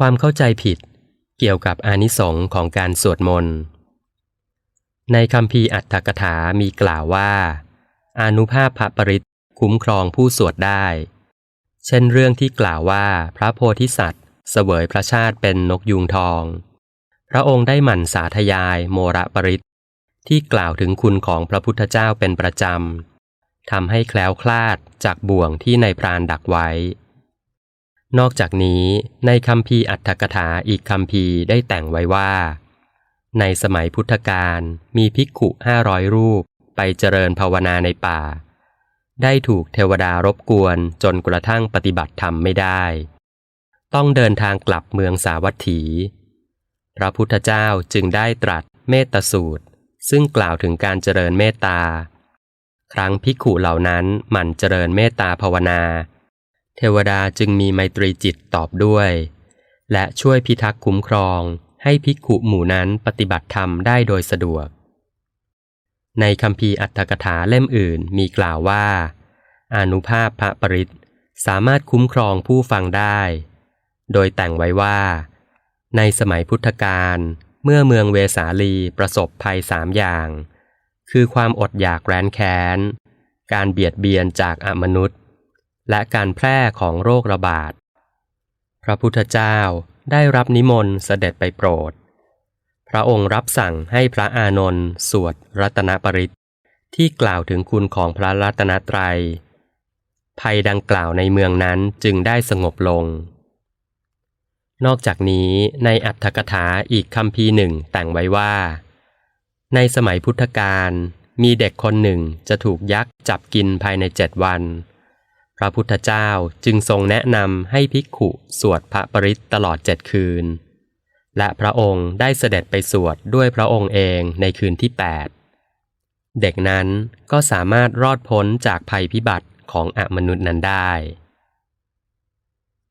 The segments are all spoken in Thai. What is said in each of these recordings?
ความเข้าใจผิดเกี่ยวกับอานิสงส์ของการสวดมนต์ ในคำพีอัตถกถามีกล่าวว่า อานุภาพพระปริตคุ้มครองผู้สวดได้ เช่นเรื่องที่กล่าวว่าพระโพธิสัตว์ เสวยพระชาติเป็นนกยูงทอง พระองค์ได้หมั่นสาธยายโมระปริตที่กล่าวถึงคุณของพระพุทธเจ้าเป็นประจำทำให้แคล้วคลาดจากบ่วงที่ในพรานดักไว้ นอกจากนี้ในคำพีอัตถกถาอีกคำพีได้แต่งไว้ว่า ในสมัยพุทธกาลมีภิกขุห้าร้อยรูปไปเจริญภาวนาในป่า ได้ถูกเทวดารบกวนจนกระทั่งปฏิบัติธรรมไม่ได้ ต้องเดินทางกลับเมืองสาวัตถี พระพุทธเจ้าจึงได้ตรัสเมตตสูตร ซึ่งกล่าวถึงการเจริญเมตตา ครั้งภิกขุเหล่านั้นหมั่นเจริญเมตตาภาวนา เทวดาจึงมีไมตรีจิตตอบด้วย และช่วยพิทักษ์คุ้มครองให้ภิกขุหมู่นั้นปฏิบัติธรรมได้โดยสะดวก ในคำพีอัตถกถาเล่มอื่นมีกล่าวว่า อนุภาพพระปริตสามารถคุ้มครองผู้ฟังได้ โดยแต่งไว้ว่า ในสมัยพุทธกาลเมื่อเมืองเวสาลีประสบภัยสามอย่าง คือความอดอยากแร้นแค้น การเบียดเบียนจากอมนุษย์ และการแพร่ของโรคระบาด พระพุทธเจ้าได้รับนิมนต์เสด็จไปโปรด พระองค์รับสั่งให้พระอานนท์สวดรัตนปริตที่กล่าวถึงคุณของพระรัตนตรัย ภัยดังกล่าวในเมืองนั้นจึงได้สงบลง นอกจากนี้ในอัตถกถาอีกคำพีหนึ่งแต่งไว้ว่า ในสมัยพุทธกาลมีเด็กคนหนึ่งจะถูกยักษ์จับกินภายในเจ็ดวัน พระพุทธเจ้าจึงทรงแนะนำให้ภิกขุสวดพระปริตตลอดเจ็ดคืน และพระองค์ได้เสด็จไปสวดด้วยพระองค์เองในคืนที่แปดเด็กนั้นก็สามารถรอดพ้นจากภัยพิบัติของอมนุษย์นั้นได้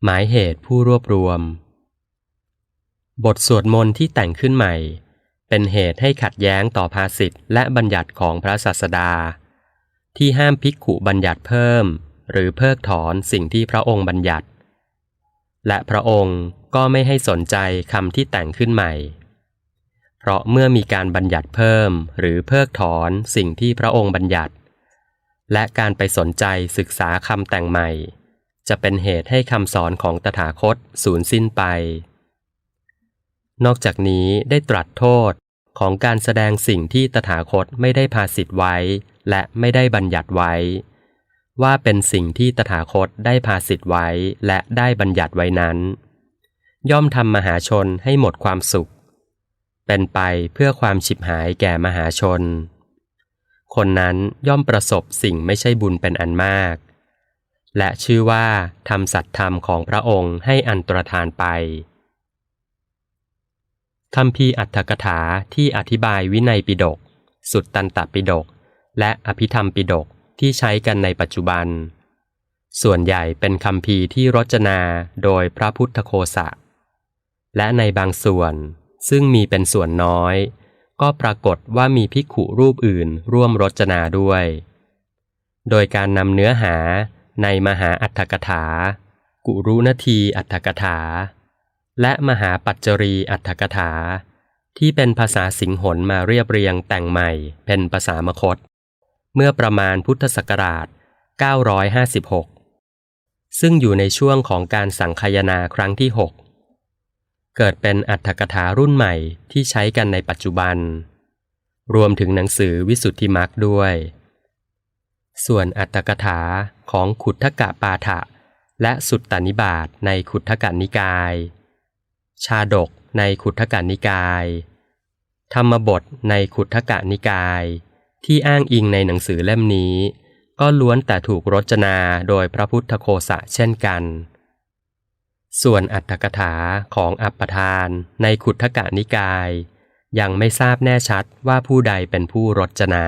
หมายเหตุผู้รวบรวม บทสวดมนต์ที่แต่งขึ้นใหม่ เป็นเหตุให้ขัดแย้งต่อภาษิตและบัญญัติของพระศาสดา ที่ห้ามภิกขุบัญญัติเพิ่ม หรือเพิกถอนสิ่งที่พระองค์บัญญัติ และพระองค์ก็ไม่ให้สนใจคำที่แต่งขึ้นใหม่ เพราะเมื่อมีการบัญญัติเพิ่มหรือเพิกถอนสิ่งที่พระองค์บัญญัติ และการไปสนใจศึกษาคำแต่งใหม่ จะเป็นเหตุให้คำสอนของตถาคตสูญสิ้นไป นอกจากนี้ได้ตรัสโทษของการแสดงสิ่งที่ตถาคตไม่ได้พาสิทธิ์ไว้ และไม่ได้บัญญัติไว้ ว่าเป็นสิ่งที่ตถาคตได้พาสิทธิ์ไว้และได้บัญญัติไว้นั้น ย่อมทำมหาชนให้หมดความสุข เป็นไปเพื่อความฉิบหายแก่มหาชน คนนั้นย่อมประสบสิ่งไม่ใช่บุญเป็นอันมาก และชื่อว่าทำสัตธรรมของพระองค์ให้อันตรธานไปคำพีอัตถกถาที่อธิบายวินัยปิฎกสุดตันตปิฎกและอภิธรรมปิฎก ที่ใช้กันในปัจจุบัน ส่วนใหญ่เป็นคำพีที่รจนาโดยพระพุทธโคสะ และในบางส่วนซึ่งมีเป็นส่วนน้อย ก็ปรากฏว่ามีภิกขุรูปอื่นร่วมรจนาด้วย โดยการนำเนื้อหาในมหาอัตถกถา กุรุณทีอัตถกถา และมหาปัจจรีอัตถกถา ที่เป็นภาษาสิงหนมาเรียบเรียงแต่งใหม่เป็นภาษามคต เมื่อประมาณพุทธศักราช 956 ซึ่งอยู่ในช่วงของการสังคายนาครั้งที่ 6 เกิดเป็นอัตถกถารุ่นใหม่ที่ใช้กันในปัจจุบัน รวมถึงหนังสือวิสุทธิมักด้วย ส่วนอัตถกถาของขุททกะปาฐะและสุตตานิบาตในขุททกนิกาย ชาดกในขุททกนิกาย ธรรมบทในขุททกนิกาย ที่อ้างอิงในหนังสือเล่มนี้ ก็ล้วนแต่ถูกรจนาโดยพระพุทธโคสะเช่นกัน ส่วนอัตถกถาของอัปปทานในขุททกนิกาย ยังไม่ทราบแน่ชัดว่าผู้ใดเป็นผู้รจนา